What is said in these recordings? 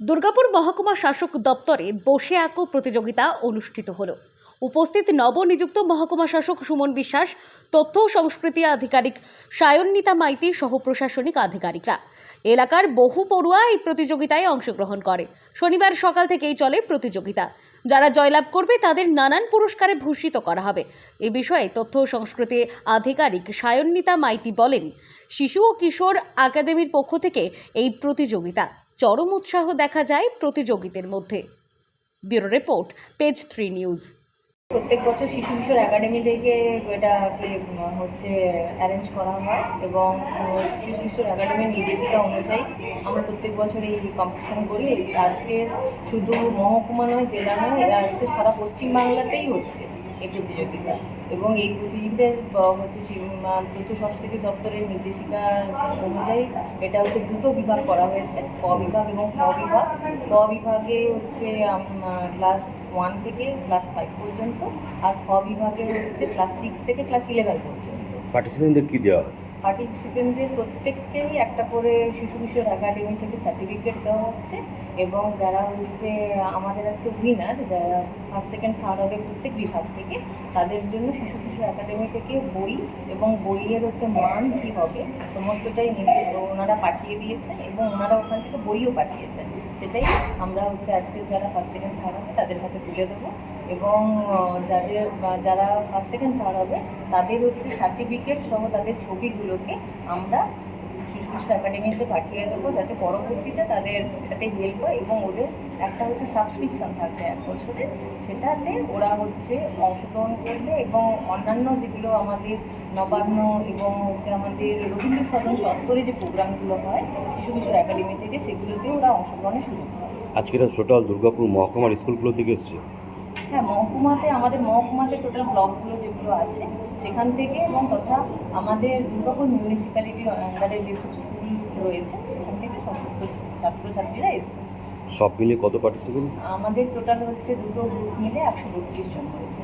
দুর্গাপুর মহকুমা শাসক দপ্তরে বসে আঁকো প্রতিযোগিতা অনুষ্ঠিত হলো। উপস্থিত নবনিযুক্ত মহকুমা শাসক সুমন বিশ্বাস, তথ্য ও সংস্কৃতি আধিকারিক সায়ন্বিতা মাইতি সহ প্রশাসনিক আধিকারিকরা। এলাকার বহু পড়ুয়া এই প্রতিযোগিতায় অংশগ্রহণ করে। শনিবার সকাল থেকেই চলে প্রতিযোগিতা। যারা জয়লাভ করবে তাদের নানান পুরস্কারে ভূষিত করা হবে। এ বিষয়ে তথ্য ও সংস্কৃতি আধিকারিক সায়ন্বিতা মাইতি বলেন, শিশু ও কিশোর একাডেমির পক্ষ থেকে এই প্রতিযোগিতা চরম উৎসাহ দেখা যায় প্রতিযোগীদের মধ্যে। Bureau report, page three news. প্রত্যেক বছর শিশু কিশোর একাডেমি থেকে এটাকে হচ্ছে অ্যারেঞ্জ করা হয় এবং শিশু কিশোর একাডেমির নির্দেশিকা অনুযায়ী আমরা প্রত্যেক বছর এই কম্পিটিশন করি। আজকে শুধু মহকুমা নয়, জেলা নয় এটা আজকে সারা পশ্চিমবাংলাতেই হচ্ছে। এই প্রতিযোগিতা এবং এই প্রতিযোগিতার আহ, হচ্ছে তথ্য সংস্কৃতি দপ্তরের নির্দেশিকা অনুযায়ী এটা হচ্ছে দুটো বিভাগ করা হয়েছে ক বিভাগ এবং ক বিভাগ। ক বিভাগে হচ্ছে ক্লাস ওয়ান থেকে ক্লাস ফাইভ পর্যন্ত আর ক বিভাগে হচ্ছে ক্লাস সিক্স থেকে ক্লাস ইলেভেন পর্যন্ত। পার্টিসিপেন্টদের কী দেওয়া হয়? পার্টিসিপেন্টদের প্রত্যেককেই একটা করে শিশু কিশোর একাডেমি থেকে সার্টিফিকেট দেওয়া হচ্ছে এবং যারা হচ্ছে আমাদের আজকে উইনার যারা ফার্স্ট সেকেন্ড থার্ড হবে প্রত্যেক বিভাগ থেকে, তাদের জন্য শিশু কিশোর একাডেমি থেকে বই এবং বইয়ের হচ্ছে মান কী হবে, সমস্তটাই ওনারা পাঠিয়ে দিয়েছেন এবং ওনারা ওখান থেকে বইও পাঠিয়েছেন সেটাই আমরা হচ্ছে আজকে যারা ফার্স্ট সেকেন্ড থার্ড হবে তাদের হাতে তুলে দেবো এবং যাদের যারা ফার্স্ট সেকেন্ড থার্ড হবে, তাদের হচ্ছে সার্টিফিকেট সহ তাদের ছবিগুলোকে আমরা কিশোর একাডেমিতে পাঠিয়ে দেবো যাতে পরবর্তীতে তাদের এটাতে হেল্প হয় এবং ওদের একটা হচ্ছে সাবস্ক্রিপশন থাকবে এক বছরের সেটাতে ওরা হচ্ছে অংশগ্রহণ করবে এবং অন্যান্য যেগুলো আমাদের নবান্ন এবং হচ্ছে আমাদের রবীন্দ্র সদন চত্বরে যে প্রোগ্রামগুলো হয় শিশু কিশোর একাডেমি থেকে সেগুলোতেও ওরা অংশগ্রহণের সুযোগ পায়। আজকের টোটাল দুর্গাপুর মহকুমার স্কুলগুলো থেকে এসছে। হ্যাঁ মহকুমাতে আমাদের মহকুমাতে টোটাল ব্লকগুলো যেগুলো আছে সেখান থেকে এবং তথা আমাদের দুর্গাপুর মিউনিসিপ্যালিটির আন্ডারে যেসব স্কুল রয়েছে সেখান থেকে সমস্ত ছাত্রছাত্রীরা এসছে। সব মিলে কত পার্টিসিপেন্ট আমাদের টোটাল হচ্ছে দুটো গ্রুপ মিলে একশো বত্রিশ জন হয়েছে।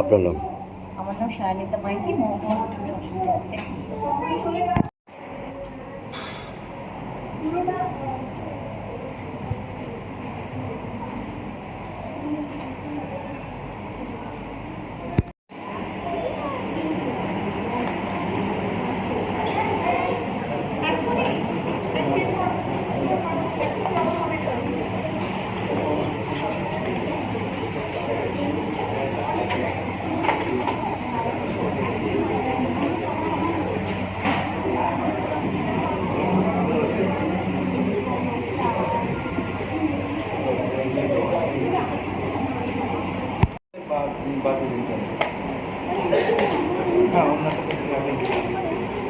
আপনার নাম? আমার নাম সায়নিতা মাইতি মহকুমা Ah, huwag.